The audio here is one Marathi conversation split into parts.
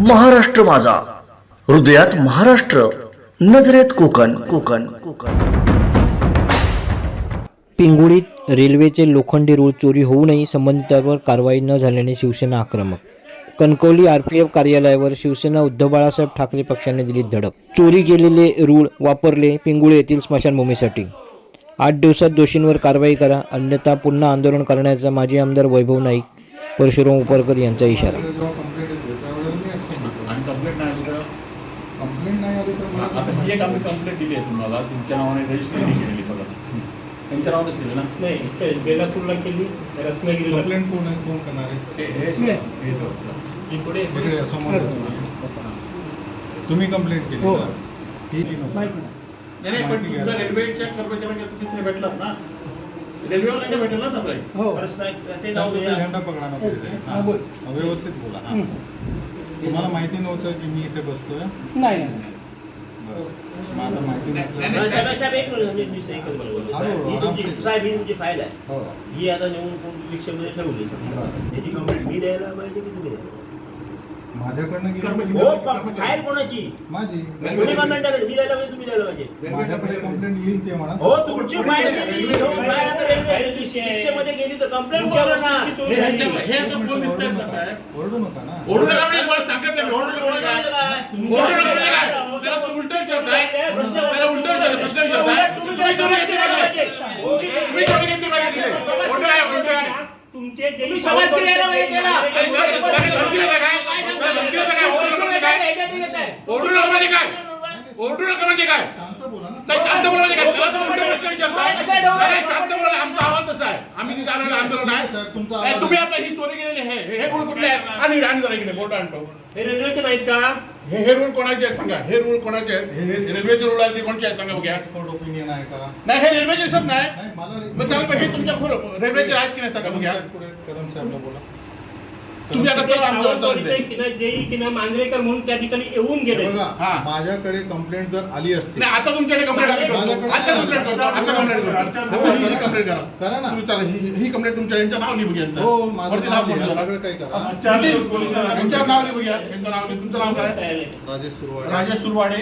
महाराष्ट्र माझा. हृदयात महाराष्ट्र नजरेत कोकण कोकण कोकण. पिंगुळीत रेल्वेचे लोखंडी रूळ चोरी होऊनही संबंधितांवर कारवाई न झाल्याने शिवसेना आक्रमक. कणकवली आरपीएफ कार्यालयावर शिवसेना उद्धव बाळासाहेब ठाकरे पक्षाने दिली धडक. चोरी केलेले रूळ वापरले पिंगुळे येथील स्मशानभूमीसाठी. आठ दिवसात दोषींवर कारवाई करा अन्यथा पुन्हा आंदोलन करण्याचा माजी आमदार वैभव नाईक परशुराम उपरकर यांचा इशारा जेव्हा कंप्लेंट येते त्यावेळेला मी ऍक्शन घेतो आणि कंप्लेंट नाही आली तर कंप्लेंट नाही आली तर मला असं ही एक आम्ही कंप्लेंट दिली आहे तुम्हाला तुमच्या नावाने रजिस्टर नाही केलेली बघा त्यांच्या नावानेच केली ना नाही ते बेलापूरला केली रत्नागिरीला कंप्लेंट कोण आहे कोण करणार आहे हे- हे नाही. हे. ही पुढे या समोर आहे तुम्ही. तुम्ही कंप्लेंट केली हो. का ही ती नको. माहिती नाही. नाही नाही, पण घ्या. रेल्वेच्या कर्मचाऱ्यांना तुम्ही तिथे भेटलात ना रेल्वेवर नाही का भेटेल ना ताई हो साहेब, ते त्यांचा जाऊ ते द्या. झेंडा पकडायला पाहिजे हा, हा. बोल. व्यवस्थित बोला हा. तुम्हाला माहिती नव्हतं की मी इथे बसतोय नाही बरं. आता माहिती साहेब एक मिनिट म्हणजे. हा, साहेब, ही तुमची. साहेब ही तुमची फाईल आहे हो ही आता नेऊन कोण रिक्षामध्ये ठेवली समजा. बरं. याची कंप्लेंट मी द्यायला पाहिजे की तुम्ही द्यायला? माझ्याकडनं गेली कर्मचारी- हो प- फाईल कोणाची माझी कोणी कंप्लेंट द्यायला मी द्यायला पाहिजे तुम्ही द्यायला पाहिजे माझ्याकडे कंप्लेंट येईल ते म्हणा हो तुमची फाईल हो, फाईल आता रेल्वे रिक्षामध्ये गेली तर कंप्लेंट करा ना हे- हे हे आता कोण दिसतंय का साहेब ओरडू नका ना ओरडू नका म्हणजे मला सांगत नाही, ओरडू नका म्हणजे काय? ओरडू नका म्हणजे काय? त्याला तुम्ही उलटं विचारताय. त्याला उलटं विचारताय, प्रश्न विचारताय. तुम्ही चोरी घेतली पाहिजे. तुम्ही चोरी घेतली पाहिजे तिथे. उलटं आहे, उलटं आहे. तुमचे तुम्ही समाज केला काय- धमकी देता काय? काय धमकी देता काय? ओरडू नका म्हणजे काय? ओरडू नका म्हणजे काय? ओरडू नका म्हणजे काय शांत बोला ना नाही शांत बोला म्हणजे काय? त्याला तुम्ही उलटं प्रश्न विचारताय. आम्ही तिथे आलेलो आंदोलन आहे. तुम्ही. आता ही चोरी केलेली आहे. हे- हे रूल कुठले आहेत? आणि आणि जरा इकडे बोर्ड आणतो. हे रेल्वेचे नाहीत का? हे हे रूल कोणाचे आहेत? सांगा. हे रूल कोणाचे आहेत? रेल्वेचे रूल आहेत ते कोणचे आहेत? सांगा बघूया. एक्सपर्ट ओपिनियन आहे का? नाही हे रेल्वेचे दिसत नाही. मग चाल हे तुमच्या खुर- रेल्वेचे आहेत की नाही? सांगा बघूया. कदम साहेबला बोला. तुम्ही आता चला देई मांजरेकर म्हणून त्या ठिकाणी येऊन गेले. बघा हा. माझ्याकडे कंप्लेंट जर आली असती. नाही आता तुमच्याकडे कंप्लेंट आम्ही करतो माझ्याकडे- आता कंप्लेंट करतो. आता कंप्लेंट करतो. आता ही कंप्लेंट करा. करा. ना. तुम्ही चला ही ही कंप्लेंट तुमच्या यांच्या नाव लिहू घ्या यांचं. हो माझं वरती नाव लिहा. लिहा, सगळं काही करा. यांच्यावर नाव लिहू घ्या. यांचं नाव लिहू. तुमचं नाव काय? राजेश सुरवाडे. राजेश सुरवाडे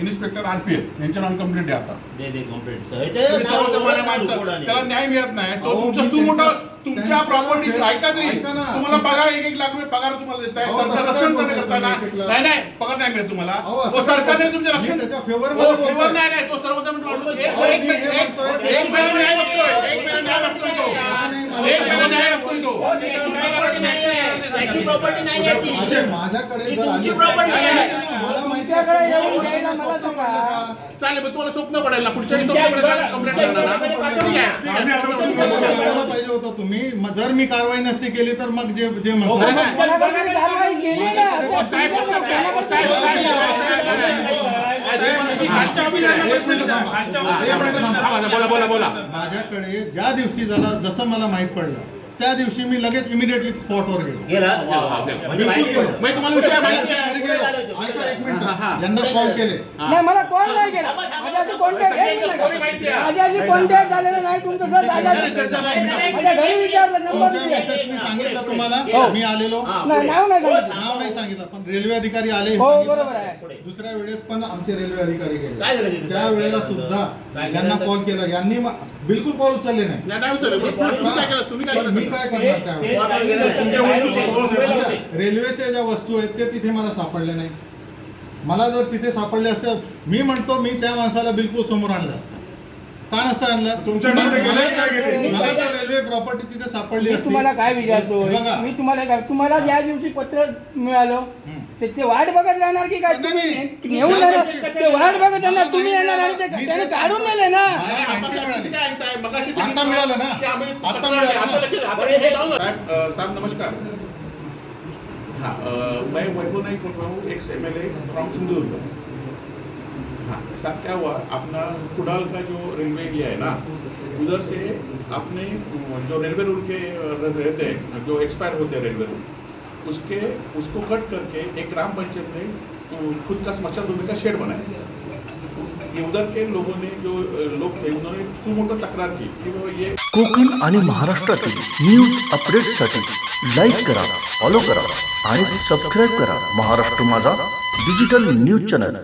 इन्स्पेक्टर आरपीएफ यांच्या नाव कंप्लेंट आहे आता. दे दे कंप्लेंट तुम्ही सर्वसामान्य माणसं. त्याला न्याय मिळत नाही. तो अहो, तुमचं मी सुमोठं त्यांच्या- प्रॉपर्टी ऐका तरी. तुम्हाला पगार एक एक लाख रुपये पगार तुम्हाला देत आहे सरकार रक्षण काय करणे बोलताय करताना तुम्ही एक लाख? नाही नाही पगार नाही मिळत तुम्हाला. सरकारने? तुमचे रक्षण त्याच्या favor हो, मध्ये बोलतोय. favor नाही नाही तो सर्वसामान्य माणूस एक महिना न्याय बघतोय एक महिना न्याय बघतोय तो. एक महिना न्याय बघतोय तो. याची प्रॉपर्टी नाही आहे माझ्याकडे तुमची आहे. चालेल मग तुम्हाला स्वप्न पडेल ना पुढच्या स्वप्न कंप्लेंट करणार ना. ठीक आहे मला विचारायला पाहिजे होतं तुम्ही. म- जर मी कारवाई नसती केली तर मग जे जे हो, हो, माझ्याकडे ज्या दिवशी झाला जसं मला माहीत पडलं त्या दिवशी मी लगेच इमिडिएटली स्पॉटवर गेलो. म्हणजे माहिती आहे. म्हणजे तुम्हाला विषय माहिती आहे घरी गेलो. ऐका एक मिनिट. हा, हा. यांना कॉल. केले नाही मला कॉल. नाही कॉन्टॅक्ट झालेला नाही तुमचं माझ्या घरी विचारलं नंबर तुमच्या दिले. मेसेज मी सांगितलं तुम्हाला. मी आलेलो. हा, नाही नाव नाही सांगितलं नाव नाही सांगितलं. पण रेल्वे अधिकारी आले हे हो सांगितलं. बरोबर आहे. दुसऱ्या वेळेस पण आमचे रेल्वे अधिकारी काय झालं गेले तिथे? त्या वेळेला सुद्धा काय यांना केलं? कॉल. यांनी मा- बिलकुल कॉल उचलले नाही. नाही, नाही उचललं. तुम्ही काय केलं? तुम्ही काय पण मी केलं काय करणार त्यावेळेस अच्छा, रेल्वेच्या ज्या वस्तू आहेत ते तिथे मला सापडले नाही. मला जर तिथे सापडले असते मी म्हणतो मी त्या माणसाला बिलकुल समोर आणलं असतं. का नसतं आणलं तुमच्याकडे मला- गेले काय गेले? मला जर रेल्वे प्रॉपर्टी तिथे सापडली मी असती तुम्हाला काय विचारतो बघा. मी तुम्हाला काय तुम्हाला ज्या दिवशी पत्र मिळालं हम्म. ते ते वाट बघत राहणार की काय नाही, तुम्ही नाही. नेऊन ज्या दिवशी- ते वाट बघत राहणार तुम्ही येणार आणि ते मिळालं. त्याने मी काढून नेले ना मला आता मिळाली. आता ना? आता मिळालं ना? हे. साहेब अ, साहेब नमस्कार हाँ अ, मैं वैभव नाईक बोल रहा हूँ ex M L A from Sindhudurg हाँ साहब, क्या हुआ? अपना कुडाल का जो रेलवे एरिया है ना, उधर से आपने जो रेलवे रूल के रहते हैं, जो एक्सपायर होते हैं रेलवे रूल उसके, उसको कट करके एक ग्राम पंचायत ने खुद का स्मशान भूमि का शेड बनाया। उधर के लोगों ने जो, लोग थे, उन्होंने सुमोटो तक्रार कोकण आणि महाराष्ट्रातील न्यूज़ अपडेटसाठी लाईक करा फॉलो करा आणि सबस्क्राईब करा महाराष्ट्र माझा डिजिटल न्यूज़ चॅनल